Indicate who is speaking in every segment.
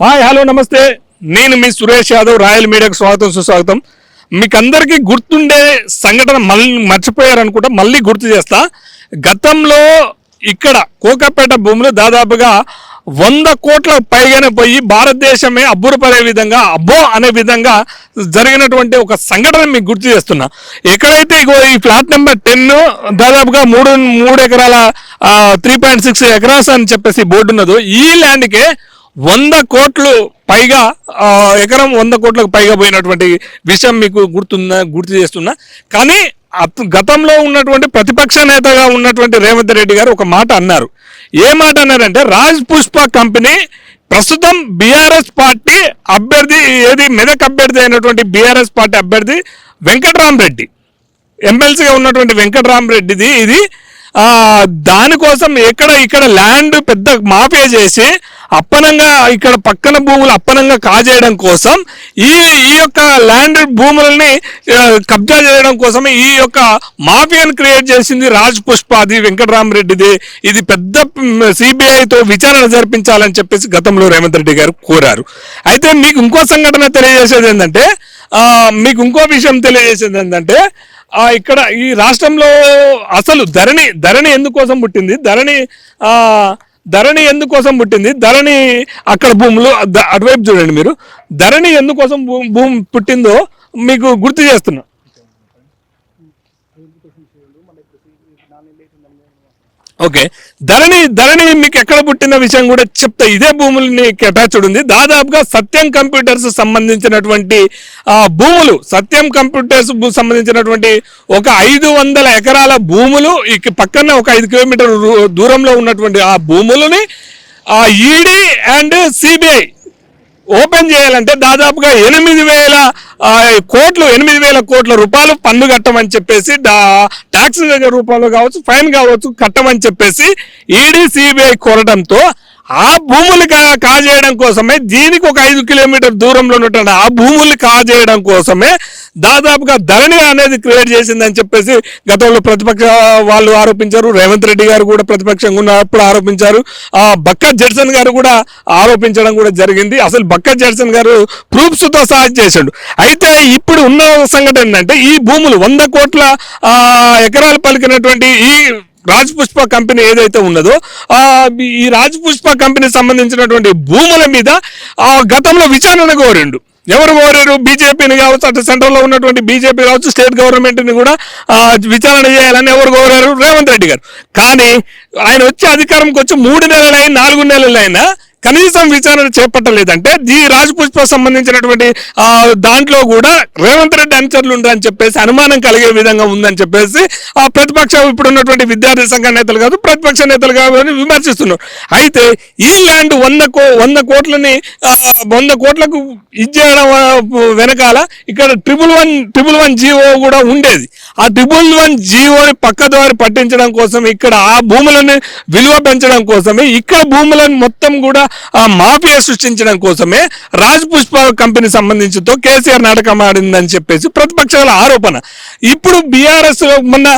Speaker 1: Hi hello నమస్తే. నేను మీ Suresh Yadav royal మీడియాకు స్వాగతం సుస్వాగతం. మీకు అందరికీ గుర్తుండే సంఘటన మళ్ళీ మర్చిపోయారనుకుంటా మళ్ళీ గుర్తు చేస్తా. గతంలో ఇక్కడ కోకాపేట భూములు దాదాపుగా వంద కోట్ల పైగానే పోయి భారతదేశమే అబ్బురపడే విధంగా అబ్బో అనే విధంగా జరిగినటువంటి ఒక సంఘటన మీకు గుర్తు చేస్తున్నా. ఎక్కడైతే ఇగో ఈ ఫ్లాట్ నెంబర్ టెన్ దాదాపుగా మూడు మూడు ఎకరాల త్రీ పాయింట్ సిక్స్ ఎకరాస్ అని చెప్పేసి బోర్డు ఉన్నదో ఈ ల్యాండ్కే వంద కోట్లు పైగా ఎకరం వంద కోట్లకు పైగా పోయినటువంటి విషయం మీకు గుర్తుందా గుర్తు చేస్తున్నా. కానీ గతంలో ఉన్నటువంటి ప్రతిపక్ష నేతగా ఉన్నటువంటి రేవంత్ రెడ్డి గారు ఒక మాట అన్నారు. ఏ మాట అన్నారంటే రాజ్ పుష్ప కంపెనీ ప్రస్తుతం బీఆర్ఎస్ పార్టీ అభ్యర్థి ఏది మెదక్ అభ్యర్థి అయినటువంటి బీఆర్ఎస్ పార్టీ అభ్యర్థి వెంకట్రామరెడ్డి ఎమ్మెల్సీగా ఉన్నటువంటి వెంకటరామరెడ్డిది ఇది దానికోసం ఎక్కడ ఇక్కడ ల్యాండ్ పెద్ద మాఫియా చేసి అప్పనంగా ఇక్కడ పక్కన భూములు అప్పనంగా కాజేయడం కోసం ఈ ఈ యొక్క ల్యాండ్ భూములని కబ్జా చేయడం కోసం ఈ యొక్క మాఫియాను క్రియేట్ చేసింది రాజ్ పుష్పాది వెంకటరామరెడ్డిది. ఇది పెద్ద సిబిఐతో విచారణ జరిపించాలని చెప్పేసి గతంలో రేవంత్ రెడ్డి గారు కోరారు. అయితే మీకు ఇంకో సంఘటన తెలియజేసేది ఏంటంటే మీకు ఇంకో విషయం తెలియజేసేది ఏంటంటే ఇక్కడ ఈ రాష్ట్రంలో అసలు ధరణి ధరణి ఎందుకోసం పుట్టింది? ధరణి ధరణి ఎందుకోసం పుట్టింది? ధరణి అక్కడ భూములు అటువైపు చూడండి మీరు. ధరణి ఎందుకోసం భూ- భూమి పుట్టిందో మీకు గుర్తు చేస్తున్నా. ఓకే. ధరణి ధరణి మీకు ఎక్కడ పుట్టిన విషయం కూడా చెప్తా ఇదే భూములని అటాచ్డ్ ఉంది దాదాపుగా సత్యం కంప్యూటర్స్ సంబంధించినటువంటి ఆ, భూములు సత్యం కంప్యూటర్స్ సంబంధించినటువంటి ఒక ఐదు వందల ఎకరాల భూములు ఇక పక్కన ఒక ఐదు కిలోమీటర్ దూరంలో ఉన్నటువంటి ఆ భూములని ఆ ఈడీ అండ్ సిబిఐ ఓపెన్ చేయాలంటే దాదాపుగా ఎనిమిది వేల కోట్లు ఎనిమిది వేల కోట్ల రూపాయలు పన్ను కట్టమని చెప్పేసి డా- ట్యాక్స్ రూపంలో కావచ్చు ఫైన్ కావచ్చు కట్టమని చెప్పేసి ఈడీ సిబిఐ కోరడంతో ఆ భూములు కా- కాజేయడం కోసమే దీనికి ఒక ఐదు కిలోమీటర్ దూరంలో ఉన్నటువంటి ఆ భూములు కాజేయడం కోసమే దాదాపుగా ధరణి అనేది క్రియేట్ చేసిందని చెప్పేసి గతంలో ప్రతిపక్ష వాళ్ళు ఆరోపించారు. రేవంత్ రెడ్డి గారు కూడా ప్రతిపక్షంగా ఉన్నప్పుడు ఆరోపించారు. ఆ బక్క జడ్సన్ గారు కూడా ఆరోపించడం కూడా జరిగింది. అసలు బక్క జడ్సన్ గారు ప్రూఫ్స్తో సహాయం చేశాడు అయితే ఇప్పుడు ఉన్న సంఘటన ఏంటంటే ఈ భూములు వంద కోట్ల ఎకరాలు పలికినటువంటి ఈ రాజ్ పుష్ప కంపెనీ ఏదైతే ఉన్నదో ఆ ఈ రాజ్ పుష్ప కంపెనీ సంబంధించినటువంటి భూముల మీద ఆ గతంలో విచారణ కోరిండు. ఎవరు కోరారు? బీజేపీని కావచ్చు అటు సెంట్రల్లో ఉన్నటువంటి బీజేపీ కావచ్చు స్టేట్ గవర్నమెంట్ని కూడా విచారణ చేయాలని ఎవరు కోరారు? రేవంత్ రెడ్డి గారు. కానీ ఆయన వచ్చి అధికారంకి వచ్చి మూడు నెలలైనా నాలుగు నెలలైనా కనీసం విచారణ చేపట్టలేదంటే ఈ రాజపుష్ప సంబంధించినటువంటి దాంట్లో కూడా రేవంత్ రెడ్డి అనుచరులు ఉండరని చెప్పేసి అనుమానం కలిగే విధంగా ఉందని చెప్పేసి ఆ ప్రతిపక్ష ఇప్పుడు ఉన్నటువంటి విద్యార్థి సంఘ నేతలు కాదు ప్రతిపక్ష నేతలు కాదు అని విమర్శిస్తున్నారు. అయితే ఈ ల్యాండ్ వంద కో వంద కోట్లని వంద కోట్లకు ఇచ్చేయడం వెనకాల ఇక్కడ triple one triple one GO కూడా ఉండేది. ఆ ట్రిపుల్ వన్ జీవోని పక్కదారి పట్టించడం కోసం ఇక్కడ ఆ భూములను విలువ పెంచడం కోసమే ఇక్కడ భూములను మొత్తం కూడా మాఫియా సృష్టించడం కోసమే రాజ్ పుష్ప కంపెనీ సంబంధించితో కేసీఆర్ నాటకం ఆడిందని చెప్పేసి ప్రతిపక్షాల ఆరోపణ. ఇప్పుడు బీఆర్ఎస్ మొన్న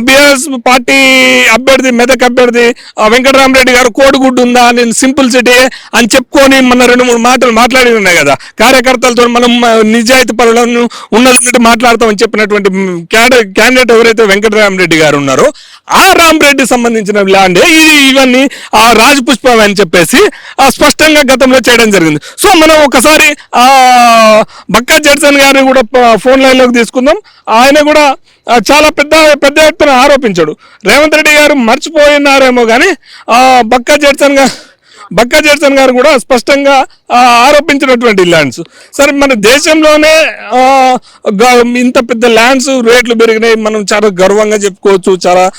Speaker 1: బీఆర్ఎస్ పార్టీ అభ్యర్థి మెదక్ అభ్యర్థి వెంకటరామరెడ్డి గారు కోడిగుడ్డు ఉందా నేను సింపుల్ సిటీ అని చెప్పుకొని మొన్న రెండు మూడు మాటలు మాట్లాడి ఉన్నాయి కదా. కార్యకర్తలతో మనం నిజాయితీ పనులను ఉన్నదన్నట్టు మాట్లాడతామని చెప్పినటువంటి క్యాండిడేట్ ఎవరైతే వెంకటరామరెడ్డి గారు ఉన్నారో ఆ రామరెడ్డి సంబంధించిన ల్యాండ్ ఇది ఇవన్నీ ఆ రాజపుష్పం అని చెప్పేసి ఆ స్పష్టంగా గతంలో చేయడం జరిగింది. సో మనం ఒకసారి ఆ బక్కా జడ్సన్ గారిని కూడా ఫోన్ లైన్లోకి తీసుకుందాం. ఆయన కూడా చాలా పెద్ద పెద్ద ఎత్తున ఆరోపించాడు. రేవంత్ రెడ్డి గారు మర్చిపోయినారేమో కానీ ఆ, బక్కా జడ్సన్ గారు బక్కా జడ్సన్ గారు కూడా స్పష్టంగా ఆరోపించినటువంటి ల్యాండ్స్ సరే మన దేశంలోనే గ- ఇంత పెద్ద ల్యాండ్స్ రేట్లు పెరిగినాయి. మనం చాలా గర్వంగా చెప్పుకోవచ్చు చాలా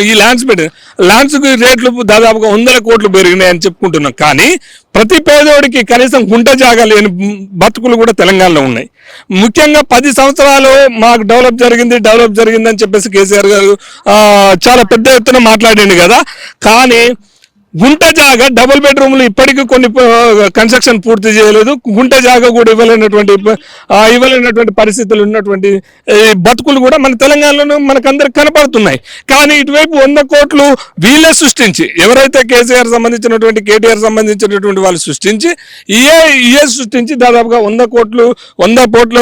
Speaker 1: ఈ ల్యాండ్స్ పెరిగి ల్యాండ్స్కి రేట్లు దాదాపుగా వందల కోట్లు పెరిగినాయి అని చెప్పుకుంటున్నాం. కానీ ప్రతి పేదోడికి కనీసం గుంట జాగా లేని బతుకులు కూడా తెలంగాణలో ఉన్నాయి. ముఖ్యంగా పది సంవత్సరాలు మాకు డెవలప్ జరిగింది డెవలప్ జరిగింది అని చెప్పేసి కేసీఆర్ గారు చాలా పెద్ద ఎత్తున మాట్లాడింది కదా. కానీ గుంట జాగా డబుల్ బెడ్రూమ్లు ఇప్పటికీ కొన్ని కన్స్ట్రక్షన్ పూర్తి చేయలేదు. గుంట జాగా కూడా ఇవ్వలేనటువంటి ఇవ్వలేనటువంటి పరిస్థితులు ఉన్నటువంటి బతుకులు కూడా మన తెలంగాణలో మనకందరికి కనపడుతున్నాయి. కానీ ఇటువైపు వంద కోట్లు వీళ్ళే సృష్టించి ఎవరైతే కేసీఆర్ సంబంధించినటువంటి కేటీఆర్ సంబంధించినటువంటి వాళ్ళు సృష్టించి ఇయే ఇయే సృష్టించి దాదాపుగా వంద కోట్లు వంద కోట్ల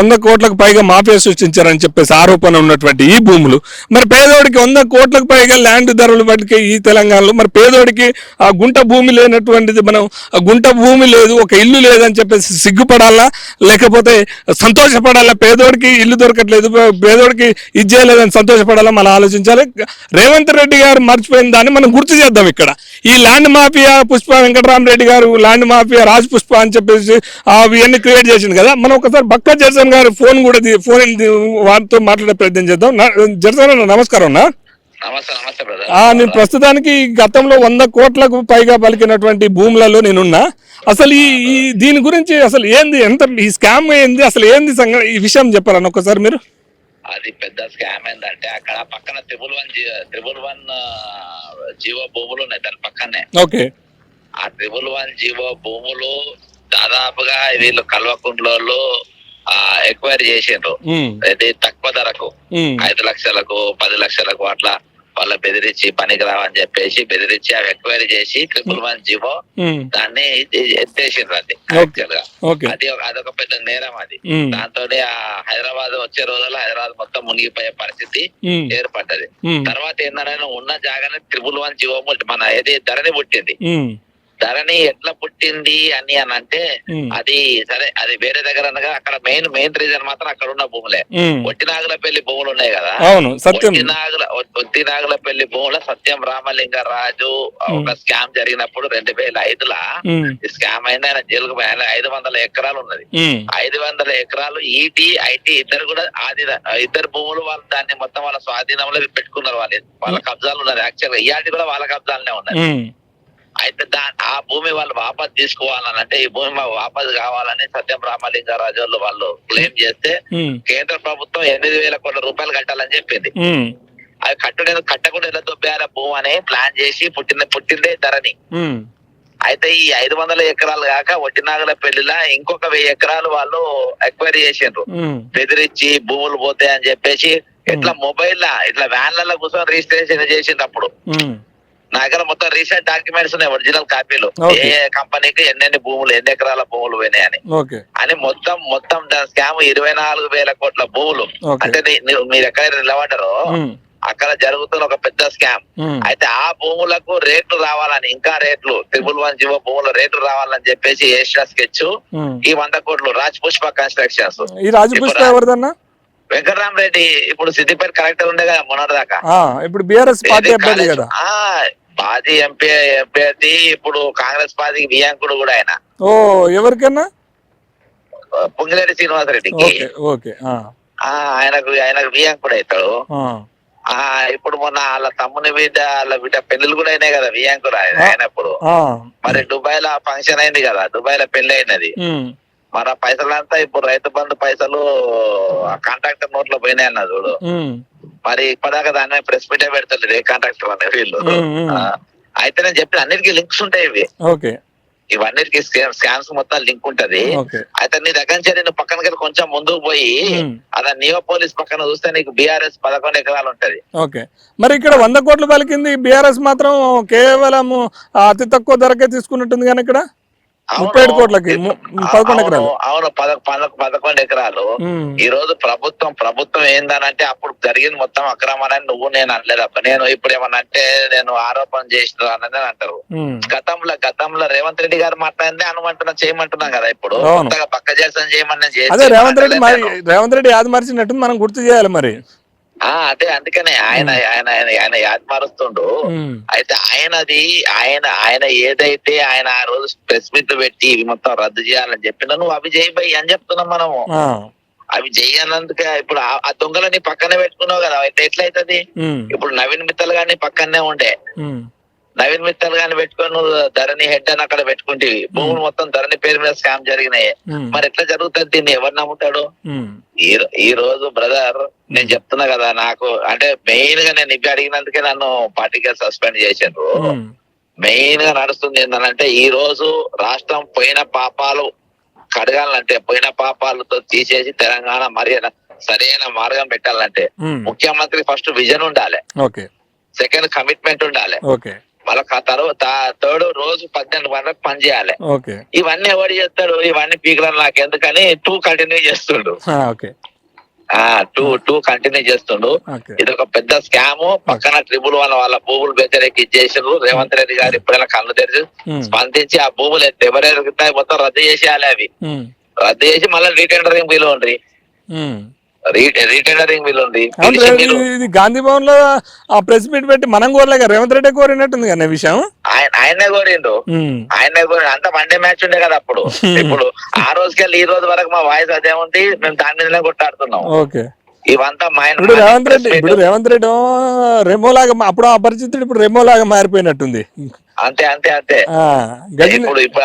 Speaker 1: వంద కోట్లకు పైగా మాఫియా సృష్టించారని చెప్పేసి ఆరోపణ ఉన్నటువంటి ఈ భూములు. మరి పేదోడికి వంద కోట్లకు పైగా ల్యాండ్ ధరలు బట్టి ఈ తెలంగాణలో మరి పేదోడికి ఆ గుంట భూమి లేనటువంటిది మనం ఆ గుంట భూమి లేదు ఒక ఇల్లు లేదని చెప్పేసి సిగ్గుపడాలా? లేకపోతే సంతోషపడాలా? పేదోడికి ఇల్లు దొరకట్లేదు పేదోడికి ఇది చేయలేదని సంతోషపడాలా? మనం ఆలోచించాలి. రేవంత్ రెడ్డి గారు మర్చిపోయిన దాన్ని మనం గుర్తు చేద్దాం ఇక్కడ. ఈ ల్యాండ్ మాఫియా పుష్ప వెంకటరామరెడ్డి గారు ల్యాండ్ మాఫియా రాజ్ పుష్ప అని చెప్పేసి అవన్నీ క్రియేట్ చేసింది కదా? మనం ఒకసారి బక్క జర్సన్ గారు ఫోన్ కూడా ఫోన్ వారితో మాట్లాడే ప్రయత్నం చేద్దాం. జర్సన్ నమస్కారం అన్నా. నేను ప్రస్తుతానికి గతంలో వంద కోట్లకు పైగా పలికినటువంటి భూములలో నేనున్నా. అసలు ఈ దీని గురించి అసలు ఏంది ఎంత ఈ స్కామ్ ఏంది అసలు ఏంది సంగ ఈ విషయం చెప్పారన్న ఒక్కసారి మీరు?
Speaker 2: అది పెద్ద స్కామ్ ఏంటంటే అక్కడ పక్కన triple one triple one GO భూములు ఉన్నాయి దాని పక్కనే.
Speaker 1: ఓకే.
Speaker 2: ఆ త్రిబుల్ వన్ జీవో భూములు దాదాపుగా వీళ్ళు కల్వకుంట్లలో ఎక్వైర్ చేసిండ్రు. ఇది తక్కువ ధరకు. ఐదు లక్షలకు పది లక్షలకు అట్లా. వాళ్ళ బెదిరించి పనికి రావని చెప్పేసి బెదిరించి అవి ఎక్వైరీ చేసి ట్రిపుల్ వన్ జీవో దాన్ని ఎత్తేసిండ్రు అది అది అదొక పెద్ద నేరం అది. దాంతో ఆ హైదరాబాద్ వచ్చే రోజుల్లో హైదరాబాద్ మొత్తం మునిగిపోయే పరిస్థితి ఏర్పడ్డది. తర్వాత ఏంటంటే ఉన్న జాగానే త్రిబుల్ వన్ జీవో మన ఏది ధరణి పుట్టింది. ధరణి ఎట్లా పుట్టింది అని అని అంటే అది సరే అది వేరే దగ్గర అనగా అక్కడ మెయిన్ మెయిన్ రీజన్ మాత్రం అక్కడ ఉన్న భూములే. ఒట్టినాగుల పెళ్ళి భూములు ఉన్నాయి కదా.
Speaker 1: అవును
Speaker 2: ఒట్టినాగుల ఒట్టినాగుల పెళ్ళి భూముల సత్యం రామలింగ రాజు ఒక స్కామ్ జరిగినప్పుడు రెండు వేల ఐదులా స్కామ్ అయింది ఆయన జైలుకు ఆయన ఐదు వందల ఎకరాలు ఉన్నది. ఐదు వందల ఎకరాలు ఈటీ ఐటీ ఇద్దరు కూడా ఆది ఇద్దరు భూములు వాళ్ళు దాన్ని మొత్తం వాళ్ళ స్వాధీనంలో పెట్టుకున్నారు వాళ్ళు. వాళ్ళ కబ్జాలు ఉన్నారు యాక్చువల్గా ఇయాటి కూడా వాళ్ళ కబ్జాలనే ఉన్నాయి అయితే దా ఆ భూమి వాళ్ళు వాపస్ తీసుకోవాలని అంటే ఈ భూమి వాపస్ కావాలని సత్యం రామలింగారాజు వాళ్ళు వాళ్ళు క్లెయిమ్ చేస్తే కేంద్ర ప్రభుత్వం ఎనిమిది వేల కోట్ల రూపాయలు కట్టాలని చెప్పింది. అది కట్టడం కట్టకుండా ఎలా దొబ్బేయాల భూమి అని ప్లాన్ చేసి పుట్టిన పుట్టిందే ధరని అయితే ఈ ఐదు వందల ఎకరాలు కాక వడ్డినాగల పెళ్ళిలా ఇంకొక వెయ్యి ఎకరాలు వాళ్ళు ఎక్వైరీ చేసిండ్రు. బెదిరించి భూములు పోతాయి అని చెప్పేసి ఇట్లా మొబైల్ ఇట్లా వ్యాన్లలో కూర్చొని రిజిస్ట్రేషన్ చేసినప్పుడు
Speaker 1: ఉమ్,
Speaker 2: నా దగ్గర మొత్తం రీసెంట్ డాక్యుమెంట్స్ ఉన్నాయి ఒరిజినల్ కాపీలు. ఏ కంపెనీకి ఎన్నెన్ని భూములు ఎన్ని ఎకరాల భూములు పోయినాయని. అని మొత్తం మొత్తం స్కామ్ ఇరవై నాలుగు వేల కోట్ల భూములు. అంటే మీరు ఎక్కడ నిలబడ్డారో
Speaker 1: ఉమ్,
Speaker 2: అక్కడ జరుగుతున్న ఒక పెద్ద స్కామ్
Speaker 1: ఉమ్,
Speaker 2: అయితే ఆ భూములకు రేట్లు రావాలని ఇంకా రేట్లు ట్రిపుల్ వన్ జీవో భూముల రేట్లు రావాలని చెప్పేసి వేసిన స్కెచ్
Speaker 1: ఉమ్.
Speaker 2: ఈ వంద కోట్లు రాజ్ పుష్ప కన్స్ట్రక్షన్స్.
Speaker 1: ఈ రాజపుష్ప ఎవరిదన్నా?
Speaker 2: వెంకటరామ్ రెడ్డి ఇప్పుడు సిద్దిపేట కలెక్టర్ ఉండే కదా మొన్నటిదాకా
Speaker 1: ఆ, ఇప్పుడు బిఆర్ఎస్ పార్టీ అభ్యర్థి కదా.
Speaker 2: మాజీ ఎంపీ అభ్యర్థి ఇప్పుడు కాంగ్రెస్ పార్టీకి వియాంకుడు కూడా ఆయన.
Speaker 1: ఓ ఎవరికన్నా?
Speaker 2: పొంగిరెడ్డి శ్రీనివాసరెడ్డికి.
Speaker 1: ఓకే
Speaker 2: ఆయనకు ఆయనకు వియాంకుడు అవుతాడు. ఇప్పుడు మొన్న వాళ్ళ తమ్ముని బిడ్డ వాళ్ళ బిడ్డ పెళ్ళిలు కూడా అయినాయి కదా వియాంకుడు ఆయన అయినప్పుడు. మరి దుబాయ్లో ఫంక్షన్ అయింది కదా దుబాయ్లో పెళ్ళి అయినది మరి ఆ పైసలంతా ఇప్పుడు రైతు బంధు పైసలు కాంట్రాక్టర్ నోట్లో పోయినాయి అన్న చూడు. మరి ఇప్పటిదాకా దాన్ని ప్రెస్ మీటే పెడతలేదు ఏ కాంట్రాక్టర్ అనే వీళ్ళు. అయితే నేను చెప్పిన అన్నిటికీ లింక్స్ ఉంటాయి ఇవి. ఇవన్నిటికీ స్కామ్స్ మొత్తం లింక్ ఉంటది. అయితే నీ దగ్గర నుంచి నేను పక్కన కొంచెం ముందుకు పోయి. అలా నియో పోలీస్ పక్కన చూస్తే నీకు బీఆర్ఎస్ పదకొండు ఎకరాలు ఉంటది.
Speaker 1: ఓకే. మరి ఇక్కడ వంద కోట్లు పలికింది బీఆర్ఎస్ మాత్రం కేవలం అతి తక్కువ ధరకే తీసుకున్నట్టుంది కానీ ఇక్కడ. ముప్పై ఏడు కోట్లకి పదకొండు ఎకరాలు.
Speaker 2: అవును, అవును పద పద- పదకొండు ఎకరాలు. ఈ రోజు ప్రభుత్వం ప్రభుత్వం ఏందనంటే అప్పుడు జరిగింది మొత్తం అక్రమాలని నువ్వు నేను అనలేదప్ప నేను ఇప్పుడు ఏమన్నా అంటే నేను ఆరోపణ చేసిన అని అంటారు. గతంలో గతంలో రేవంత్ రెడ్డి గారు మాట్లాడింది అనుమంటున్నా చేయమంటున్నాం కదా ఇప్పుడు. పక్క చేస్తాను చేయమని నేను
Speaker 1: రేవంత్ రెడ్డి. రేవంత్ రెడ్డి యాది మరిచినట్టు మనం గుర్తు చేయాలి మరి.
Speaker 2: అదే అందుకనే ఆయన ఆయన ఆయన ఆయన యాద్ మారుస్తుండు. అయితే ఆయనది ఆయన ఆయన ఏదైతే ఆయన ఆ రోజు ప్రెస్ మీట్ పెట్టి ఇవి మొత్తం రద్దు చేయాలని చెప్పినా నువ్వు అవి చేయబోయి అని చెప్తున్నాం మనము. అవి చేయనందుకే ఇప్పుడు ఆ- దొంగలని పక్కనే పెట్టుకున్నావు కదా అయితే ఎట్లయితది? ఇప్పుడు నవీన్ మిత్తల్ గాని పక్కనే ఉండే. నవీన్ మిత్తల్ గాని పెట్టుకొని నువ్వు ధరణి హెడ్ అని అక్కడ పెట్టుకుంటేవి. భూములు మొత్తం ధరణి పేరు మీద స్కామ్ జరిగినాయి. మరి ఎట్లా జరుగుతుంది దీన్ని? ఎవరు నమ్ముతాడు? ఈ రోజు బ్రదర్ నేను చెప్తున్నా కదా నాకు అంటే మెయిన్గా నేను ఇవి అడిగినందుకే నన్ను పార్టీగా సస్పెండ్ చేశారు మెయిన్గా నడుస్తుంది ఏంటంటే ఈ రోజు రాష్ట్రం పోయిన పాపాలు కడగాలంటే పోయిన పాపాలతో తీసేసి తెలంగాణ మరి సరైన మార్గం పెట్టాలంటే ముఖ్యమంత్రి ఫస్ట్ విజన్ ఉండాలి. సెకండ్ కమిట్మెంట్ ఉండాలి. మళ్ళీ తర్వాత థర్డ్ రోజు పద్దెనిమిది గంటలకు పని చేయాలి. ఇవన్నీ ఎవరు చేస్తాడు? ఇవన్నీ పీకలను నాకు ఎందుకని టూ కంటిన్యూ చేస్తుండు. టూ టూ కంటిన్యూ చేస్తుండు. ఇది ఒక పెద్ద స్కామ్. పక్కన ట్రిబుల్ వన్ వాళ్ళ భూములు వ్యతిరేకి చేసిండ్రు. రేవంత్ రెడ్డి గారు ఎప్పుడైనా కళ్ళు తెరిచి స్పందించి ఆ భూములు ఎవరెరుగుతాయి మొత్తం రద్దు చేసేయాలి అవి. రద్దు చేసి మళ్ళీ రీటెండరింగ్ బిల్ ఉంది
Speaker 1: ఉమ్.
Speaker 2: రీటెండరింగ్ బిల్ ఉంది.
Speaker 1: ఇది- గాంధీ భవన్లో ఆ ప్రెస్ మీట్ పెట్టి మనం కోరలేక రేవంత్ రెడ్డి కోరినట్టుంది కానీ విషయం?
Speaker 2: ఆయన కోరిండు. ఆయనే కోరి అంత వన్డే మ్యాచ్ ఉండే కదా అప్పుడు. ఇప్పుడు ఆ రోజుకెళ్ళి ఈ రోజు వరకు మా వాయిస్ అదే ఉంది మేము దాని మీదనే కొట్టాడుతున్నాం
Speaker 1: ఓకే.
Speaker 2: ఇవంతా మైండ్
Speaker 1: ఇప్పుడు రేవంత్ రెడ్డి ఇప్పుడు రేవంత్ రెడ్డి రెమో లాగా అప్పుడు అపరిచితుడు ఇప్పుడు రెమో లాగా మారిపోయినట్టుంది.
Speaker 2: అంతే అంతే అంతే. ఇప్పుడు ఇప్పుడు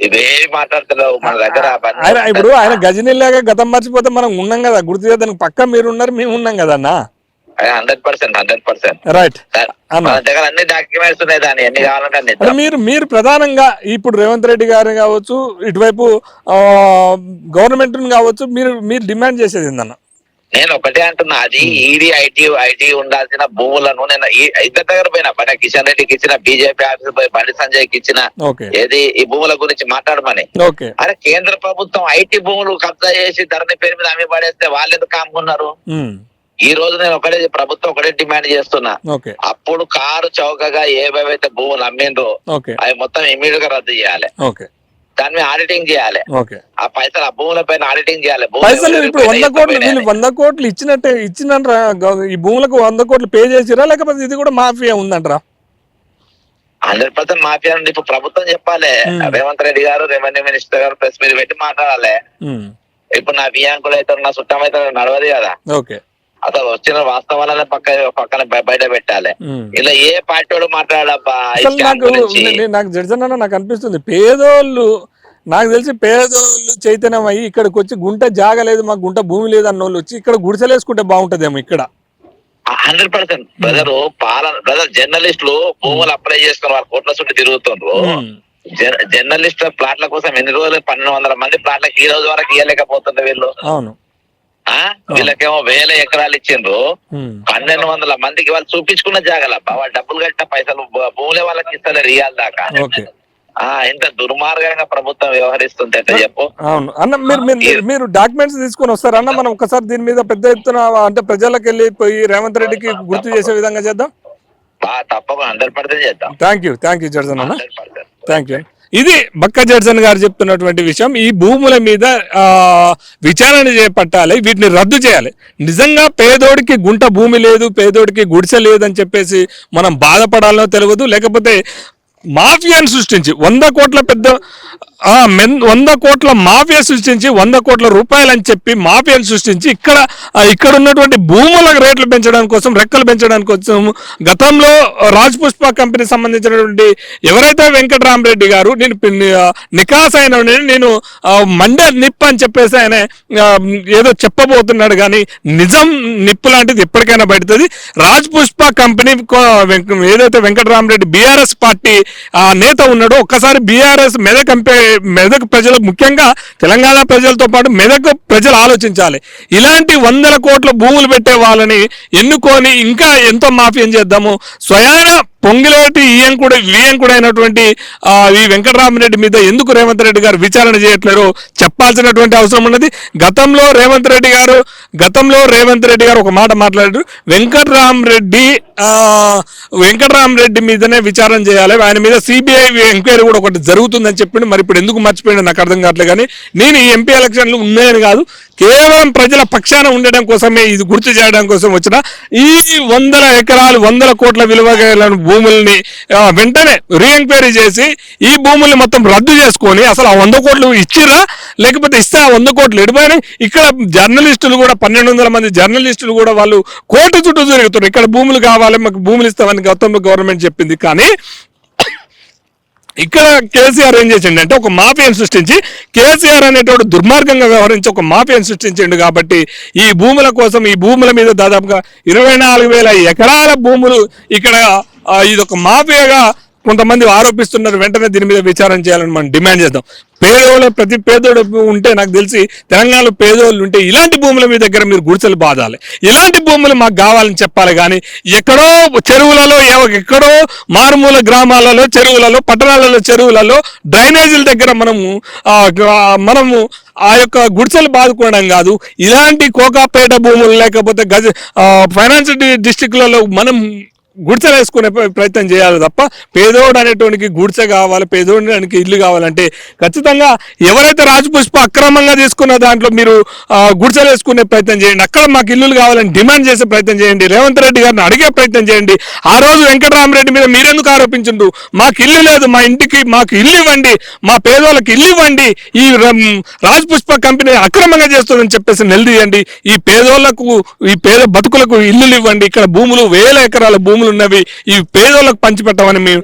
Speaker 2: ఇవేవి మాట్లాడుతున్నావు మన దగ్గర
Speaker 1: ఆయన ఇప్పుడు ఆయన గజని లాగా గతం మర్చిపోతే మనం ఉన్నాం కదా గుర్తు చేయడానికి పక్క మీరు ఉన్నారు మేము ఉన్నాం కదా అన్న?
Speaker 2: Hundred percent hundred percent.
Speaker 1: Right అన్న?
Speaker 2: మన దగ్గర అన్ని డాక్యుమెంట్స్ ఉన్నాయి దాన్ని ఎన్ని కావాలంటే అన్ని
Speaker 1: అంటే
Speaker 2: ఇద్దాం.
Speaker 1: మీరు మీరు ప్రధానంగా ఇప్పుడు రేవంత్ రెడ్డి గారు కావచ్చు ఇటువైపు గవర్నమెంట్ కావచ్చు మీరు మీరు డిమాండ్ చేసేది ఏందన్న?
Speaker 2: నేను ఒకటే అంటున్నా అది ఈడీ ఐటీ ఐటీ ఉండాల్సిన భూములను నేను ఇద్దరి దగ్గర పోయినా బండి కిషన్ రెడ్డికి ఇచ్చిన బీజేపీ ఆఫీస్ పోయి బండి సంజయ్కి ఇచ్చిన
Speaker 1: ఓకే.
Speaker 2: ఏది ఈ భూముల గురించి మాట్లాడమని. అరే కేంద్ర ప్రభుత్వం ఐటీ భూములు కబ్జా చేసి ధరణి పేరు మీద అమ్మి పడేస్తే వాళ్ళు ఎందుకు కాముకున్నారు ఈ రోజు నేను ఒకటే ప్రభుత్వం ఒకటే డిమాండ్ చేస్తున్నా. అప్పుడు కారు చౌకగా ఏవేవైతే భూములు అమ్మిండ్రో అవి మొత్తం ఇమీడియట్గా రద్దు చేయాలి. దాని మీద ఆడిటింగ్ చేయాలి. ఆ పైసలు ఆ భూముల పైన ఆడిటింగ్ చేయాలి.
Speaker 1: పైసలు ఇప్పుడు వంద కోట్లు వీళ్ళు వంద కోట్లు ఇచ్చినట్టే ఇచ్చినంటారా ఈ భూములకు వంద కోట్లు పే చేసిరా లేకపోతే ఇది కూడా మాఫియా ఉందంటారా?
Speaker 2: హండ్రెడ్ పర్సెంట్ మాఫియా నుండి ఇప్పుడు ప్రభుత్వం చెప్పాలి. రేవంత్ రెడ్డి గారు రెవెన్యూ మినిస్టర్ గారు ప్రెస్ మీద పెట్టి మాట్లాడాలి. ఇప్పుడు నా బియాంకులు అయితే నా చుట్టం అయితే నడవదు కదా.
Speaker 1: ఓకే.
Speaker 2: అసలు వచ్చిన వాస్తవాలనే పక్క పక్కన బయ- బయట పెట్టాలి. ఇలా ఏ పార్టీ వాడు scam
Speaker 1: నాకు
Speaker 2: గురించి?
Speaker 1: నే- నాకు అనిపిస్తుంది. పేదోళ్ళు నాకు తెలిసి పేదోళ్ళు చైతన్యం అయ్యి ఇక్కడికి వచ్చి గుంట జాగలేదు మాకు గుంట భూమి లేదు అన్న వాళ్ళు వచ్చి ఇక్కడ గుడిసెలేసుకుంటే బాగుంటదేమో ఇక్కడ.
Speaker 2: హండ్రెడ్ పర్సెంట్ బ్రదర్ పాలన బ్రదర్ జర్నలిస్టులు భూములు అప్లై చేసుకుని వాళ్ళ కోట్ల చుట్టూ తిరుగుతుండ్రు. జర్నలిస్ట్ ప్లాట్ల కోసం ఎన్ని రోజులు? పన్నెండు వందల మంది ప్లాట్లకు ఈ రోజు వరకు ఇవ్వలేకపోతుంది వీళ్ళు.
Speaker 1: అవును.
Speaker 2: ఆ? వీళ్ళకేమో వేల ఎకరాలు ఇచ్చిండ్రు. పన్నెండు వందల మందికి వాళ్ళు చూపించుకున్న జాగలబ్బా వాళ్ళు డబ్బులు కట్టిన పైసలు భూములే వాళ్ళకి ఇస్తలేరు ఇయ్యాలి దాకా. ఆ ఇంత దుర్మార్గంగా ప్రభుత్వం వ్యవహరిస్తుంది అంటే చెప్పు.
Speaker 1: అవును. అన్న మీరు మీరు- డాక్యుమెంట్స్ తీసుకొని వస్తారా అన్న? మనం ఒకసారి దీని మీద పెద్ద ఎత్తున అంటే ప్రజలకు వెళ్ళి పోయి రేవంత్ రెడ్డికి గుర్తు చేసే విధంగా చేద్దాం?
Speaker 2: తప్పకుండా. హండ్రెడ్ పర్సెంట్ చేద్దాం.
Speaker 1: థ్యాంక్ యూ థ్యాంక్ యూ జడ్జన్ అన్న. థ్యాంక్ యూ ఇది బక్క జడ్సన్ గారు చెప్తున్నటువంటి విషయం. ఈ భూముల మీద ఆ, విచారణ చేపట్టాలి వీటిని రద్దు చేయాలి. నిజంగా పేదోడికి గుంట భూమి లేదు పేదోడికి గుడిసె లేదని చెప్పేసి మనం బాధపడాలనో తెలియదు. లేకపోతే మాఫియాను సృష్టించి వంద కోట్ల పెద్ద మెన్- వంద కోట్ల మాఫియా సృష్టించి వంద కోట్ల రూపాయలు అని చెప్పి మాఫియాను సృష్టించి ఇక్కడ ఇక్కడ ఉన్నటువంటి భూముల రేట్లు పెంచడానికి కోసం రెక్కలు పెంచడానికి కోసం గతంలో రాజ్ పుష్ప కంపెనీ సంబంధించినటువంటి ఎవరైతే వెంకటరామరెడ్డి గారు నేను నికాస్ అయిన నేను మండే నిప్పు అని చెప్పేసి ఆయన ఏదో చెప్పబోతున్నాడు కానీ నిజం నిప్పు లాంటిది ఎప్పటికైనా బయటది. రాజ్ పుష్ప కంపెనీ కో- వెంక- ఏదైతే వెంకటరామరెడ్డి బీఆర్ఎస్ పార్టీ నేత ఉన్నాడో. ఒక్కసారి బీఆర్ఎస్ మెదక్ ఎంపీ మెదక్ ప్రజలు ముఖ్యంగా తెలంగాణ ప్రజలతో పాటు మెదక్ ప్రజలు ఆలోచించాలి. ఇలాంటి వందల కోట్ల భూములు పెట్టే వాళ్ళని ఎన్నుకొని ఇంకా ఎంతో మాఫియం చేద్దాము. స్వయాన పొంగిలేటి ఈయంకుడు కూడా అయినటువంటి ఈ వెంకటరామరెడ్డి మీద ఎందుకు రేవంత్ రెడ్డి గారు విచారణ చేయట్లేరు చెప్పాల్సినటువంటి అవసరం ఉన్నది. గతంలో రేవంత్ రెడ్డి గారు గతంలో రేవంత్ రెడ్డి గారు ఒక మాట మాట్లాడారు. వెంకటరామరెడ్డి వెంకటరామరెడ్డి మీదనే విచారణ చేయాలి. ఆయన మీద సిబిఐ ఎంక్వైరీ కూడా ఒకటి జరుగుతుందని చెప్పిండు. మరి ఇప్పుడు ఎందుకు మర్చిపోయిండు నాకు అర్థం కావట్లేదు కానీ నేను ఈ ఎంపీ ఎలక్షన్లు ఉన్నాయని కాదు. కేవలం ప్రజల పక్షాన ఉండడం కోసమే ఇది గుర్తు చేయడం కోసం వచ్చిన ఈ వందల ఎకరాలు వందల కోట్ల విలువ గల భూముల్ని వెంటనే రీఎంక్వైరీ చేసి ఈ భూముల్ని మొత్తం రద్దు చేసుకొని అసలు ఆ వంద కోట్లు ఇచ్చిరా లేకపోతే ఇస్తే ఆ వంద కోట్లు ఎడిపోయినాయి? ఇక్కడ జర్నలిస్టులు కూడా పన్నెండు వందల మంది జర్నలిస్టులు కూడా వాళ్ళు కోర్టు చుట్టూ తిరుగుతున్నారు. ఇక్కడ భూములు కావాలి మాకు భూములు ఇస్తామని గౌతమ్ గవర్నమెంట్ చెప్పింది. కానీ ఇక్కడ కేసీఆర్ ఏం చేసిండు అంటే ఒక మాఫియాను సృష్టించి కేసీఆర్ అనేటువంటి దుర్మార్గంగా వ్యవహరించి ఒక మాఫియాను సృష్టించిండు కాబట్టి ఈ భూముల కోసం ఈ భూముల మీద దాదాపుగా ఇరవై నాలుగు వేల ఎకరాల భూములు ఇక్కడ ఇది ఒక మాఫియాగా కొంతమంది ఆరోపిస్తున్నారు వెంటనే దీని మీద విచారం చేయాలని మనం డిమాండ్ చేద్దాం. పేదోళ్ళ ప్రతి పేదోడు ఉంటే నాకు తెలిసి తెలంగాణలో పేదోళ్ళు ఉంటే ఇలాంటి భూముల మీ దగ్గర మీరు గుడిసెలు బాధాలి ఇలాంటి భూములు మాకు కావాలని చెప్పాలి కానీ ఎక్కడో చెరువులలో ఎక్కడో మారుమూల గ్రామాలలో చెరువులలో పట్టణాలలో చెరువులలో డ్రైనేజీల దగ్గర మనము మనము ఆ యొక్క గుడిసెలు బాదుకోవడం కాదు. ఇలాంటి కోకాపేట భూములు లేకపోతే గజ ఫైనాన్షియల్ డిస్టిక్లలో మనం గుడిసెలు వేసుకునే ప్రయత్నం చేయాలి తప్ప పేదోడు అనేటువంటి గుడిసె కావాలి పేదోడానికి ఇల్లు కావాలంటే ఖచ్చితంగా ఎవరైతే రాజపుష్ప అక్రమంగా తీసుకున్న దాంట్లో మీరు గుడిసెలు వేసుకునే ప్రయత్నం చేయండి అక్కడ మాకు ఇల్లులు కావాలని డిమాండ్ చేసే ప్రయత్నం చేయండి రేవంత్ రెడ్డి గారిని అడిగే ప్రయత్నం చేయండి ఆ రోజు వెంకటరామరెడ్డి మీద మీరెందుకు ఆరోపించండు మాకు ఇల్లు లేదు మా ఇంటికి మాకు ఇల్లు ఇవ్వండి మా పేదోళ్ళకి ఇల్లు ఇవ్వండి ఈ రం- రాజ్ పుష్ప కంపెనీ అక్రమంగా చేస్తుందని చెప్పేసి నిలదీయండి ఈ పేదోళ్ళకు ఈ పేద బతుకులకు ఇల్లులు ఇవ్వండి ఇక్కడ భూములు వేల ఎకరాల భూములు ఉన్నవి ఈ పేదోళ్ళకు పంచిపెట్టమని మేము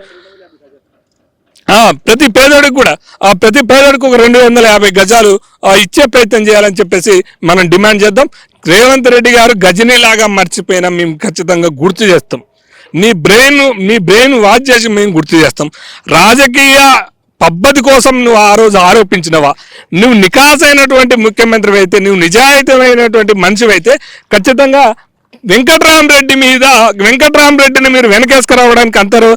Speaker 1: ఆ, ప్రతి పేదోడికి కూడా ఆ ప్రతి పేదోడికి ఒక రెండు వందల యాభై గజాలు ఇచ్చే ప్రయత్నం చేయాలని చెప్పేసి మనం డిమాండ్ చేద్దాం. రేవంత్ రెడ్డి గారు గజనీలాగా మర్చిపోయినా మేము ఖచ్చితంగా గుర్తు చేస్తాం. నీ బ్రెయిన్ నీ బ్రెయిన్ వాచ్ చేసి మేము గుర్తు చేస్తాం. రాజకీయ పద్ధతి కోసం నువ్వు ఆ రోజు ఆరోపించినవా? నువ్వు నికాసైనటువంటి ముఖ్యమంత్రి అయితే నువ్వు నిజాయితమైనటువంటి మనిషివైతే అయితే ఖచ్చితంగా వెంకట్రామరెడ్డి మీద వెంకట్రామరెడ్డిని మీరు వెనకేసుకురావడానికి అంతరు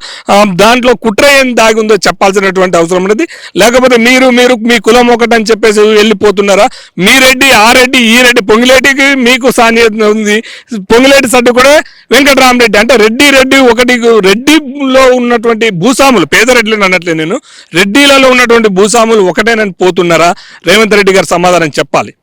Speaker 1: దాంట్లో కుట్ర ఏం దాగి ఉందో చెప్పాల్సినటువంటి అవసరం ఉన్నది. లేకపోతే మీరు మీరు మీ కులం ఒకటి అని చెప్పేసి వెళ్ళిపోతున్నారా? మీ రెడ్డి ఆ రెడ్డి ఈ రెడ్డి పొంగిలేటికి మీకు సాన్నిహిత్యం ఉంది. పొంగిలేటి సడ్డు కూడా వెంకట్రామరెడ్డి. అంటే రెడ్డి రెడ్డి ఒకటి రెడ్డిలో ఉన్నటువంటి భూస్వాములు పేద రెడ్డిని అన్నట్లే నేను. రెడ్డిలలో ఉన్నటువంటి భూస్వాములు ఒకటేనని పోతున్నారా? రేవంత్ రెడ్డి గారు సమాధానం చెప్పాలి.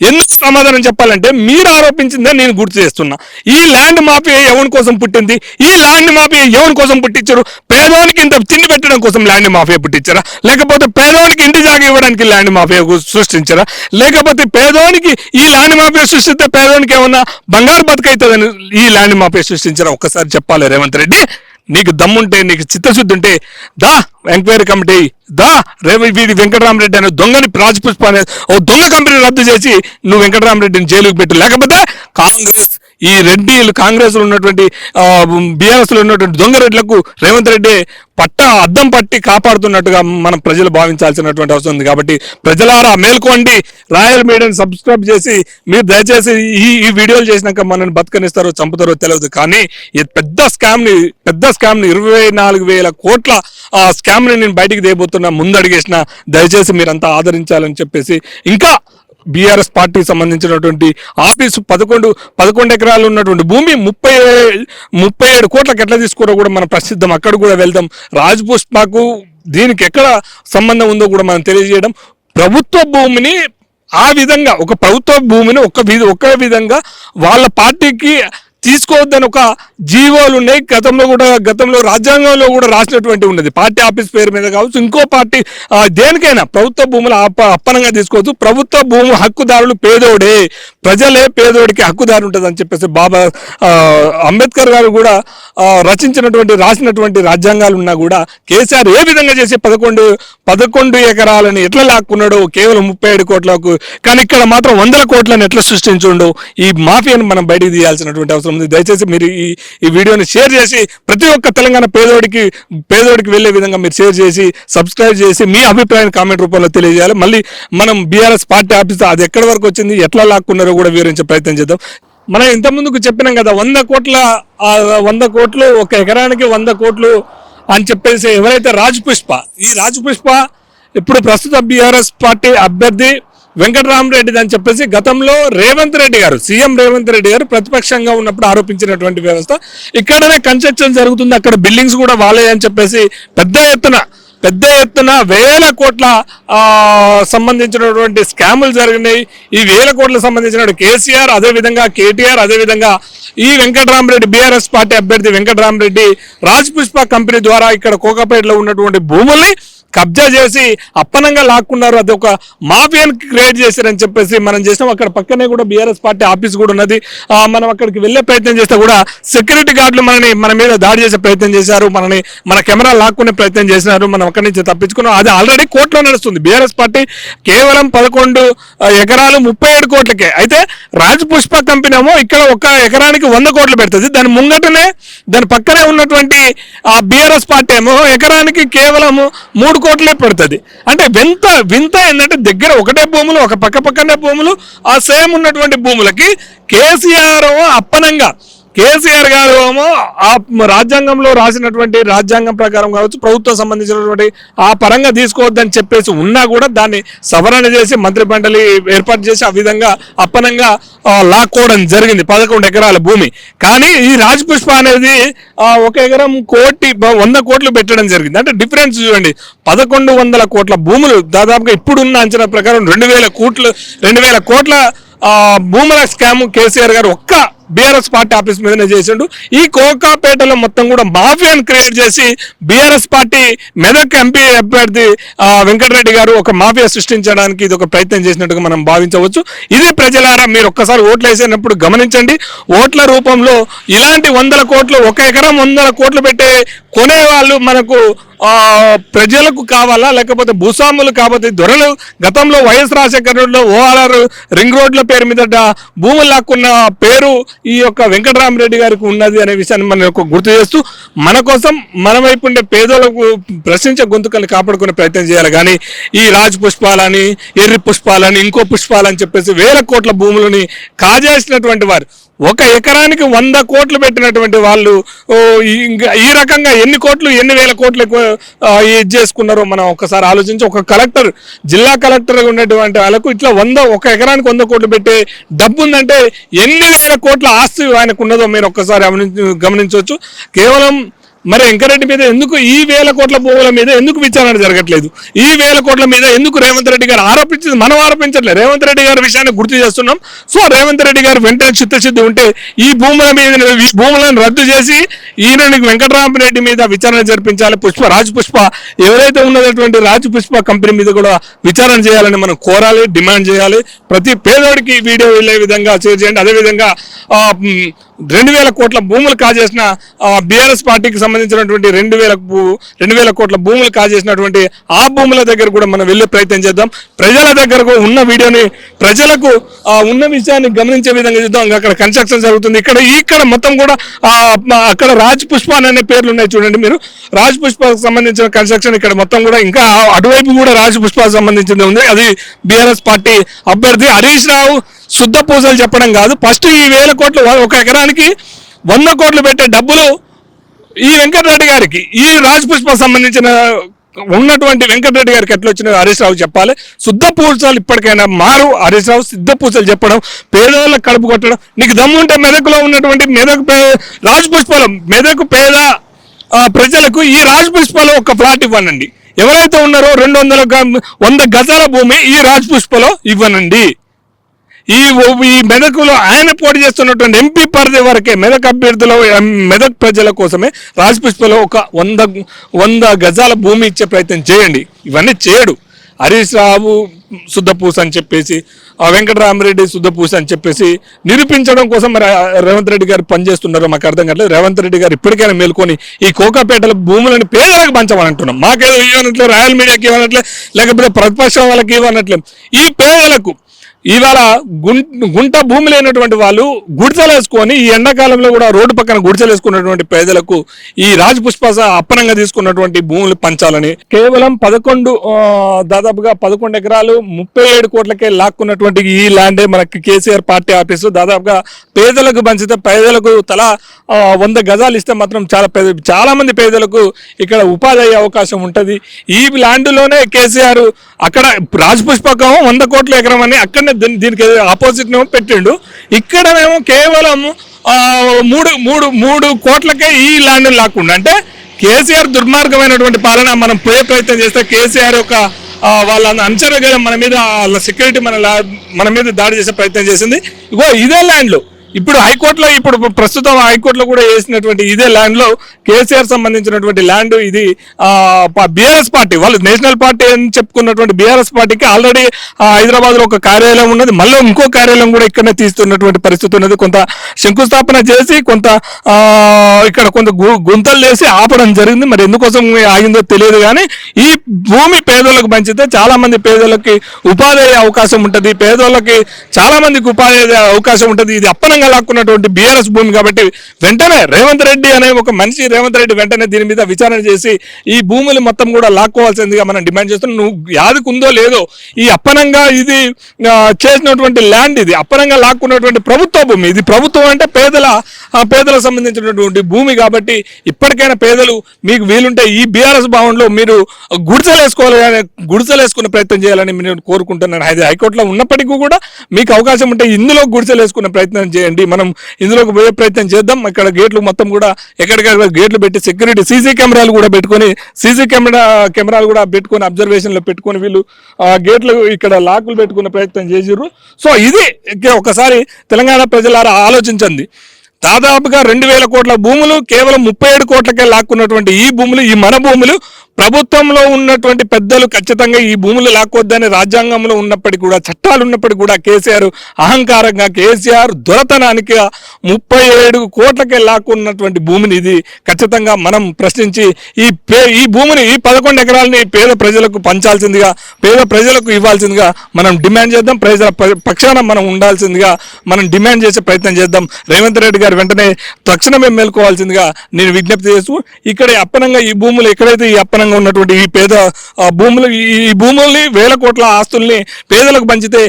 Speaker 1: ఎందుకు సమాధానం చెప్పాలంటే మీరు ఆరోపించిందే నేను గుర్తు చేస్తున్నా. ఈ ల్యాండ్ మాఫియా ఎవరి కోసం పుట్టింది? ఈ ల్యాండ్ మాఫియా ఎవరి కోసం పుట్టించారు? పేదవానికి ఇంత తిండి పెట్టడం కోసం ల్యాండ్ మాఫియా పుట్టించారా? లేకపోతే పేదవానికి ఇంటి జాగ ఇవ్వడానికి ల్యాండ్ మాఫియా సృష్టించారా? లేకపోతే పేదోనికి ఈ ల్యాండ్ మాఫియా సృష్టిస్తే పేదవానికి ఏమన్నా బంగారు బతుకైతుందని ఈ ల్యాండ్ మాఫియా సృష్టించారా? ఒక్కసారి చెప్పాలి రేవంత్ రెడ్డి. నీకు దమ్ముంటే నీకు చిత్తశుద్ధి ఉంటే దా ఎంక్వైరీ కమిటీ దా రేవి వీడి వెంకటరామరెడ్డి అనే దొంగని రాజపుష్ప అనేది ఓ దొంగ కంపెనీ రద్దు చేసి నువ్వు వెంకటరామరెడ్డిని జైలుకి పెట్టు. లేకపోతే కాంగ్రెస్ ఈ రెడ్డిలు కాంగ్రెస్లో ఉన్నటువంటి బీఆర్ఎస్లో ఉన్నటువంటి దొంగ రెడ్లకు రేవంత్ రెడ్డి పట్ట అద్దం పట్టి కాపాడుతున్నట్టుగా మనం ప్రజలు భావించాల్సినటువంటి అవసరం ఉంది. కాబట్టి ప్రజలారా మేల్కోండి. రాయల్ మీడియాని సబ్స్క్రైబ్ చేసి మీరు దయచేసి ఈ ఈ వీడియోలు చేసినాక మనల్ని బతకనిస్తారో చంపుతారో తెలియదు. కానీ ఈ పెద్ద స్కామ్ని పెద్ద స్కామ్ని ఇరవై నాలుగు వేల కోట్ల ఆ స్కామ్ని నేను బయటికి దేయబోతున్నా ముందడిగేసిన దయచేసి మీరంతా ఆదరించాలని చెప్పేసి ఇంకా బీఆర్ఎస్ పార్టీకి సంబంధించినటువంటి ఆఫీసు పదకొండు పదకొండు ఎకరాలు ఉన్నటువంటి భూమి ముప్పై ముప్పై ఏడు కోట్లకు ఎట్లా తీసుకోరో కూడా మనం ప్రసిద్ధం. అక్కడ కూడా వెళ్దాం. రాజపుష్పకు దీనికి ఎక్కడ సంబంధం ఉందో కూడా మనం తెలియజేయడం. ప్రభుత్వ భూమిని ఆ విధంగా ఒక ప్రభుత్వ భూమిని ఒక విధ ఒక విధంగా వాళ్ళ పార్టీకి తీసుకోవద్దని ఒక జీవోలు ఉన్నాయి. గతంలో కూడా గతంలో రాజ్యాంగంలో కూడా రాసినటువంటి ఉన్నది. పార్టీ ఆఫీస్ పేరు మీద కావచ్చు ఇంకో పార్టీ దేనికైనా ప్రభుత్వ భూములు అప్ప అప్పనంగా తీసుకోవచ్చు ప్రభుత్వ భూము హక్కుదారులు పేదోడే. ప్రజలే పేదోడికి హక్కుదారు ఉంటుంది అని చెప్పేసి బాబా అంబేద్కర్ గారు కూడా రచించినటువంటి రాసినటువంటి రాజ్యాంగాలు ఉన్నా కూడా కేసీఆర్ ఏ విధంగా చేసి పదకొండు పదకొండు ఎకరాలని ఎట్లా లాక్కున్నాడో కేవలం ముప్పై ఏడు కోట్లకు కానీ ఇక్కడ మాత్రం వందల కోట్లను ఎట్లా సృష్టించుండో ఈ మాఫియాను మనం బయటకు తీయాల్సినటువంటి అవసరం ఉంది. దయచేసి మీరు ఈ ఈ వీడియోని షేర్ చేసి ప్రతి ఒక్క తెలంగాణ పేదోడికి పేదోడికి వెళ్ళే విధంగా మీరు షేర్ చేసి సబ్స్క్రైబ్ చేసి మీ అభిప్రాయాన్ని కామెంట్ రూపంలో తెలియజేయాలి. మళ్ళీ మనం బీఆర్ఎస్ పార్టీ ఆఫీస్ అది ఎక్కడి వరకు వచ్చింది ఎట్లా లాక్కున్నారో కూడా వివరించే ప్రయత్నం చేద్దాం. మనం ఇంతకుముందుకు చెప్పినాం కదా వంద కోట్ల వంద కోట్లు ఒక ఎకరానికి వంద కోట్లు అని చెప్పేసి ఎవరైతే రాజ్ పుష్ప ఈ రాజ్ పుష్ప ఇప్పుడు ప్రస్తుత బీఆర్ఎస్ పార్టీ అభ్యర్థి వెంకటరామరెడ్డి అని చెప్పేసి గతంలో రేవంత్ రెడ్డి గారు సీఎం రేవంత్ రెడ్డి గారు ప్రతిపక్షంగా ఉన్నప్పుడు ఆరోపించినటువంటి వ్యవస్థ. ఇక్కడనే కన్స్ట్రక్షన్ జరుగుతుంది అక్కడ బిల్డింగ్స్ కూడా వాలే అని చెప్పేసి పెద్ద ఎత్తున పెద్ద ఎత్తున వేల కోట్ల సంబంధించినటువంటి స్కాములు జరిగినాయి. ఈ వేల కోట్ల సంబంధించిన కేసీఆర్ అదే విధంగా కేటీఆర్ అదే విధంగా ఈ వెంకటరామరెడ్డి బీఆర్ఎస్ పార్టీ అభ్యర్థి వెంకటరామరెడ్డి రాజ్ పుష్ప కంపెనీ ద్వారా ఇక్కడ కోకాపేటలో ఉన్నటువంటి భూముల్ని కబ్జా చేసి అప్పనంగా లాక్కున్నారు. అది ఒక మాఫియాని క్రియేట్ చేశారని చెప్పేసి మనం చేసినాం. అక్కడ పక్కనే కూడా బీఆర్ఎస్ పార్టీ ఆఫీస్ కూడా ఉన్నది. మనం అక్కడికి వెళ్ళే ప్రయత్నం చేస్తే కూడా సెక్యూరిటీ గార్డులు మనని మన మీద దాడి చేసే ప్రయత్నం చేశారు. మనని మన కెమెరా లాక్కునే ప్రయత్నం చేసినారు. మనం అక్కడి నుంచి తప్పించుకున్నాం. అది ఆల్రెడీ కోర్టులో నడుస్తుంది. బీఆర్ఎస్ పార్టీ కేవలం పదకొండు ఎకరాలు ముప్పై ఏడు కోట్లకే. అయితే రాజ్ పుష్ప కంపెనీ ఏమో ఇక్కడ ఒక ఎకరానికి వంద కోట్లు పెడుతుంది. దాని ముంగటనే దాని పక్కనే ఉన్నటువంటి ఆ బీఆర్ఎస్ పార్టీ ఏమో ఎకరానికి కేవలం మూడు కోట్లే పడుతుంది. అంటే వింత వింత ఏంటంటే దగ్గర ఒకటే భూములు ఒక పక్క పక్కనే భూములు ఆ సేమ్ ఉన్నటువంటి భూములకి కేసీఆర్ అప్పనంగా కేసీఆర్ గారు ఏమో ఆ రాజ్యాంగంలో రాసినటువంటి రాజ్యాంగం ప్రకారం కావచ్చు ప్రభుత్వం సంబంధించినటువంటి ఆ పరంగా తీసుకోవద్దని చెప్పేసి ఉన్నా కూడా దాన్ని సవరణ చేసి మంత్రి మండలి ఏర్పాటు చేసి ఆ విధంగా అప్పనంగా లాక్కోవడం జరిగింది. పదకొండు ఎకరాల భూమి. కానీ ఈ రాజ్ పుష్ప అనేది ఒక ఎకరం కోటి వంద కోట్లు పెట్టడం జరిగింది. అంటే డిఫరెన్స్ చూడండి. పదకొండు వందల కోట్ల భూములు దాదాపుగా ఇప్పుడున్న అంచనా ప్రకారం రెండు వేల కోట్లు రెండు వేల కోట్ల భూముల స్కామ్ కేసీఆర్ గారు ఒక్క బీఆర్ఎస్ పార్టీ ఆఫీస్ మీదనే చేసిండు. ఈ కోకాపేటలో మొత్తం కూడా మాఫియాను క్రియేట్ చేసి బీఆర్ఎస్ పార్టీ మెదక్ ఎంపీ అభ్యర్థి వెంకటరెడ్డి గారు ఒక మాఫియా సృష్టించడానికి ఇది ఒక ప్రయత్నం చేసినట్టుగా మనం భావించవచ్చు. ఇది ప్రజలారా మీరు ఒక్కసారి ఓట్లు వేసినప్పుడు గమనించండి. ఓట్ల రూపంలో ఇలాంటి వందల కోట్లు ఒక ఎకరం వందల కోట్లు పెట్టే కొనే వాళ్ళు మనకు ప్రజలకు కావాలా? లేకపోతే భూస్వాములు కాకపోతే దొరలు? గతంలో వైఎస్ రాజశేఖరంలో ఓఆర్ఆర్ రింగ్ రోడ్ల పేరు మీద భూములు లాక్కున్న పేరు ఈ యొక్క వెంకటరామరెడ్డి గారికి ఉన్నది అనే విషయాన్ని మనకు గుర్తు చేస్తూ మన కోసం మన వైపు ఉండే పేదలకు ప్రశ్నించే గొంతుకల్ని కాపాడుకునే ప్రయత్నం చేయాలి. కానీ ఈ రాజ్ పుష్పాలని ఎర్రి పుష్పాలని ఇంకో పుష్పాలని చెప్పేసి వేల కోట్ల భూములని కాజేసినటువంటి వారు ఒక ఎకరానికి వంద కోట్లు పెట్టినటువంటి వాళ్ళు ఈ- ఇంకా ఈ రకంగా ఎన్ని కోట్లు ఎన్ని వేల కోట్లు ఎక్కువ, ఇది చేసుకున్నారో మనం ఒకసారి ఆలోచించి ఒక కలెక్టర్ జిల్లా కలెక్టర్ ఉన్నటువంటి వాళ్ళకు ఇట్లా వంద ఒక ఎకరానికి వంద కోట్లు పెట్టే డబ్బు ఉందంటే ఎన్ని వేల కోట్ల ఆస్తి ఆయనకు ఉన్నదో మీరు ఒక్కసారి గమనించవచ్చు. కేవలం మరి వెంకరెడ్డి మీద ఎందుకు ఈ వేల కోట్ల భూముల మీద ఎందుకు విచారణ జరగట్లేదు? ఈ వేల కోట్ల మీద ఎందుకు రేవంత్ రెడ్డి గారు ఆరోపించింది? మనం ఆరోపించట్లేదు. రేవంత్ రెడ్డి గారి విషయాన్ని గుర్తు చేస్తున్నాం. సో రేవంత్ రెడ్డి గారు వెంటనే చిత్తశుద్ధి ఉంటే ఈ భూముల మీద ఈ భూములను రద్దు చేసి ఈయనకి వెంకటరామరెడ్డి మీద విచారణ జరిపించాలి. పుష్ప రాజపుష్ప ఎవరైతే ఉన్నటువంటి రాజపుష్ప కంపెనీ మీద కూడా విచారణ చేయాలని మనం కోరాలి డిమాండ్ చేయాలి. ప్రతి పేదోడికి వీడియో వెళ్ళే విధంగా షేర్ చేయండి. అదేవిధంగా ఆ, రెండు వేల కోట్ల భూములు కాజేసిన బీఆర్ఎస్ పార్టీకి సంబంధించినటువంటి రెండు వేల రెండు వేల కోట్ల భూములు కాజేసినటువంటి ఆ భూముల దగ్గర కూడా మనం వెళ్ళే ప్రయత్నం చేద్దాం. ప్రజల దగ్గరకు ఉన్న వీడియోని ప్రజలకు ఉన్న విషయాన్ని గమనించే విధంగా చూద్దాం. ఇంకా అక్కడ కన్స్ట్రక్షన్ జరుగుతుంది. ఇక్కడ ఇక్కడ మొత్తం కూడా అక్కడ రాజ్ పుష్ప అనే పేర్లు ఉన్నాయి చూడండి మీరు. రాజ్ పుష్పకు సంబంధించిన కన్స్ట్రక్షన్ ఇక్కడ మొత్తం కూడా ఇంకా అటువైపు కూడా రాజ్ పుష్పకు సంబంధించింది ఉంది. అది బీఆర్ఎస్ పార్టీ అభ్యర్థి హరీష్ రావు శుద్ధ పూజలు చెప్పడం కాదు. ఫస్ట్ ఈ వేల కోట్లు ఒక ఎకరానికి వంద కోట్లు పెట్టే డబ్బులు ఈ వెంకటరెడ్డి గారికి ఈ రాజ్ పుష్ప సంబంధించిన ఉన్నటువంటి వెంకటరెడ్డి గారికి ఎట్లా వచ్చిన హరీష్ రావు చెప్పాలి. శుద్ధ పూజలు ఇప్పటికైనా మారు. హరీష్ రావు సిద్ధ పూజలు చెప్పడం పేదవాళ్ళకి కడుపు కొట్టడం నీకు దమ్ము ఉంటే మెదకులో ఉన్నటువంటి మెదకు పే రాజ్ మెదకు పేద ప్రజలకు ఈ రాజపుష్పలో ఒక ఫ్లాట్ ఇవ్వనండి. ఎవరైతే ఉన్నారో రెండు వందల వంద గజాల భూమి ఈ రాజ్ పుష్పలో ఇవ్వనండి. ఈ ఈ మెదకులో ఆయన పోటీ చేస్తున్నటువంటి ఎంపీ పరిధి వరకే మెదక్ అభ్యర్థుల మెదక్ ప్రజల కోసమే రాజపుష్పలో ఒక వంద వంద గజాల భూమి ఇచ్చే ప్రయత్నం చేయండి. ఇవన్నీ చేయడు. హరీష్ రావు శుద్ధపూస అని చెప్పేసి వెంకటరామరెడ్డి శుద్ధపూస అని చెప్పేసి నిరూపించడం కోసం మరి రేవంత్ రెడ్డి గారు పనిచేస్తున్నారో మాకు అర్థం కావట్లేదు. రేవంత్ రెడ్డి గారు ఇప్పటికైనా మేల్కొని ఈ కోకాపేటల భూములను పేదలకు పంచమని మాకేదో ఇవ్వనట్లే రాయల్ మీడియాకి ఇవ్వనట్లే లేకపోతే ప్రతిపక్షం వాళ్ళకి ఇవ్వనట్లే. ఈ పేదలకు ఇవాళ గుంట భూమి లేనటువంటి వాళ్ళు గుడిచలేసుకొని ఈ ఎండాకాలంలో కూడా రోడ్డు పక్కన గుడిచలేసుకున్నటువంటి పేదలకు ఈ రాజ్ పుష్ప అప్పనంగా తీసుకున్నటువంటి భూములు పంచాలని కేవలం పదకొండు దాదాపుగా పదకొండు ఎకరాలు ముప్పై ఏడు కోట్లకే లాక్కున్నటువంటి ఈ ల్యాండే మనకి కేసీఆర్ పార్టీ ఆఫీసు. దాదాపుగా పేదలకు పంచితే పేదలకు తల వంద గజాలు ఇస్తే మాత్రం చాలా పేద చాలా మంది పేదలకు ఇక్కడ ఉపాధి అయ్యే అవకాశం ఉంటుంది. ఈ ల్యాండ్లోనే కేసీఆర్ అక్కడ రాజ్ పుష్పకం వంద కోట్ల ఎకరం అని అక్కడనే దీని- దీనికి ఆపోజిట్ నేమో పెట్టిండు. మేము కేవలం మూడు మూడు మూడు కోట్లకే ఈ ల్యాండ్ లాక్కుండా. అంటే కేసీఆర్ దుర్మార్గమైనటువంటి పాలన మనం పోయే ప్రయత్నం చేస్తే కేసీఆర్ యొక్క వాళ్ళ అంచనగా మన మీద వాళ్ళ సెక్యూరిటీ మన లా- మన మీద దాడి చేసే ప్రయత్నం చేసింది. ఇగో ఇదే ల్యాండ్లు ఇప్పుడు హైకోర్టులో ఇప్పుడు ప్రస్తుతం హైకోర్టులో కూడా వేసినటువంటి ఇదే ల్యాండ్లో కేసీఆర్ సంబంధించినటువంటి ల్యాండ్ ఇది బీఆర్ఎస్ పార్టీ. వాళ్ళు నేషనల్ పార్టీ అని చెప్పుకున్నటువంటి బీఆర్ఎస్ పార్టీకి ఆల్రెడీ హైదరాబాద్లో ఒక కార్యాలయం ఉన్నది. మళ్ళీ ఇంకో కార్యాలయం కూడా ఇక్కడనే తీస్తున్నటువంటి పరిస్థితి ఉన్నది. కొంత శంకుస్థాపన చేసి కొంత ఆ, ఇక్కడ కొంత గు- గుంతలు చేసి ఆపడం జరిగింది. మరి ఎందుకోసం ఆగిందో తెలియదు కానీ ఈ భూమి పేదలకు పంచితే చాలా మంది పేదలకి ఉపాధి అయ్యే అవకాశం ఉంటుంది. పేదోళ్ళకి చాలా మందికి ఉపాధి అయ్యే అవకాశం ఉంటుంది. ఇది అప్పనంగా లాక్కున్నటువంటి బీఆర్ఎస్ భూమి కాబట్టి వెంటనే రేవంత్ రెడ్డి అనే ఒక మనిషి రేవంత్ రెడ్డి వెంటనే దీని మీద విచారణ చేసి ఈ భూములు మొత్తం కూడా లాక్కోవాల్సిందిగా మనం డిమాండ్ చేస్తున్నాం. నువ్వు యాదకుందో ఉందో లేదో ఈ అప్పనంగా ఇది చేసినటువంటి ల్యాండ్ ఇది అప్పనంగా లాక్కున్నటువంటి ప్రభుత్వ భూమి. ఇది ప్రభుత్వం అంటే పేదల పేదలకు సంబంధించినటువంటి భూమి కాబట్టి ఇప్పటికైనా పేదలు మీకు వీలుంటే ఈ బీఆర్ఎస్ భవన్లో మీరు గుడిసెలు వేసుకోవాలని గుడిసెలు వేసుకునే ప్రయత్నం చేయాలని నేను కోరుకుంటున్నాను. అది హైకోర్టులో ఉన్నప్పటికీ కూడా మీకు అవకాశం ఉంటే ఇందులో గుడిసెలు వేసుకునే ప్రయత్నం చేయండి. మనం ఇందులోకి పోయే ప్రయత్నం చేద్దాం. ఇక్కడ గేట్లు మొత్తం కూడా ఎక్కడికక్కడ గేట్లు పెట్టి సెక్యూరిటీ సీసీ కెమెరాలు కూడా పెట్టుకొని సీసీ కెమెరా కెమెరాలు కూడా పెట్టుకొని అబ్జర్వేషన్లో పెట్టుకొని వీళ్ళు ఆ గేట్లు ఇక్కడ లాకులు పెట్టుకునే ప్రయత్నం చేసిర్రు. సో ఇది ఒకసారి తెలంగాణ ప్రజలారా ఆలోచించండి. దాదాపుగా రెండు వేల కోట్ల భూములు కేవలం ముప్పై ఏడు కోట్లకే లాక్కున్నటువంటి ఈ భూములు ఈ మన భూములు ప్రభుత్వంలో ఉన్నటువంటి పెద్దలు ఖచ్చితంగా ఈ భూములు లాక్కొద్దని రాజ్యాంగంలో ఉన్నప్పటికీ కూడా చట్టాలు ఉన్నప్పటికీ కూడా కేసీఆర్ అహంకారంగా కేసీఆర్ దొరతనానికి ముప్పై ఏడు కోట్లకే లాక్కున్నటువంటి భూమిని ఇది ఖచ్చితంగా మనం ప్రశ్నించి ఈ పే ఈ భూమిని ఈ పదకొండు ఎకరాలని పేద ప్రజలకు పంచాల్సిందిగా పేద ప్రజలకు ఇవ్వాల్సిందిగా మనం డిమాండ్ చేద్దాం. ప్రజల పక్షాన మనం ఉండాల్సిందిగా మనం డిమాండ్ చేసే ప్రయత్నం చేద్దాం. రేవంత్ రెడ్డి గారు వెంటనే తక్షణమే మేల్కోవాల్సిందిగా నేను విజ్ఞప్తి చేస్తూ ఇక్కడ ఈ అప్పనంగా ఈ భూములు ఎక్కడైతే ఈ అప్పనంగా ఉన్నటువంటి ఈ పేద భూములు ఈ భూముల్ని వేల కోట్ల ఆస్తుల్ని పేదలకు పంచితే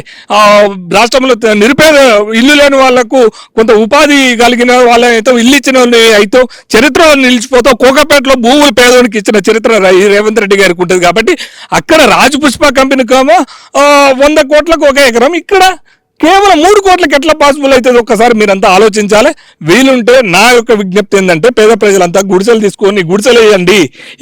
Speaker 1: రాష్ట్రంలో నిరుపేద ఇల్లు లేని వాళ్ళకు కొంత ఉపాధి కలిగిన వాళ్ళైతే ఇల్లు ఇచ్చిన అయితే చరిత్రలో నిలిచిపోతావు కోకపేటలో భూములు పేదోనికి ఇచ్చిన చరిత్ర రేవంత్ రెడ్డి గారికి ఉంటుంది కాబట్టి అక్కడ రాజపుష్ప కంపెనీకేమో ఆ, వంద కోట్లకు ఒక ఎకరం ఇక్కడ కేవలం మూడు కోట్లకి ఎట్లా పాసిబుల్ అవుతుంది? ఒక్కసారి మీరంతా ఆలోచించాలి. వీలుంటే నా యొక్క విజ్ఞప్తి ఏంటంటే పేద ప్రజలంతా గుడిసెలు తీసుకొని గుడిసెలు వేయండి.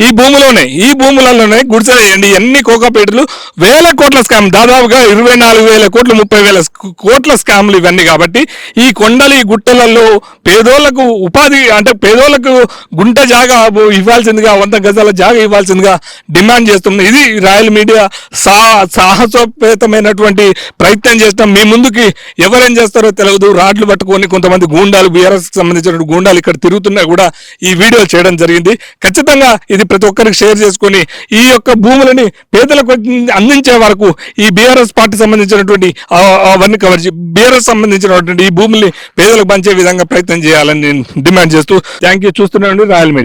Speaker 1: ఈ భూమిలోనే ఈ భూములలోనే గుడిసెలు వేయండి. ఎన్ని కోకాపేటలు వేల కోట్ల స్కామ్. దాదాపుగా ఇరవై నాలుగు వేల కోట్లు ముప్పై వేల కోట్ల స్కామ్లు ఇవన్నీ కాబట్టి ఈ కొండలు ఈ గుట్టలలో పేదోళ్ళకు ఉపాధి అంటే పేదోళ్ళకు గుంట జాగా ఇవ్వాల్సిందిగా వంద గజాల జాగా ఇవ్వాల్సిందిగా డిమాండ్ చేస్తుంది ఇది రాయల్ మీడియా సా సాహసోపేతమైనటువంటి ప్రయత్నం చేస్తాం మీ ముందుకి ఎవరేం చేస్తారో తెలియదు రాడ్లు పట్టుకొని కొంతమంది గూండాలు బీఆర్ఎస్ సంబంధించిన గూండాలు ఇక్కడ తిరుగుతున్నా కూడా ఈ వీడియో చేయడం జరిగింది. ఖచ్చితంగా ఇది ప్రతి ఒక్కరికి షేర్ చేసుకొని ఈ యొక్క భూములని పేదలకు అందించే వరకు ఈ బీఆర్ఎస్ పార్టీ సంబంధించినటువంటి అవన్నీ కవర్ బీఆర్ఎస్ సంబంధించినటువంటి ఈ భూముల్ని పేదలకు పంచే విధంగా ప్రయత్నం చేయాలని నేను డిమాండ్ చేస్తూ థ్యాంక్ యూ చూస్తున్నాండి రాయల్ మీడియా.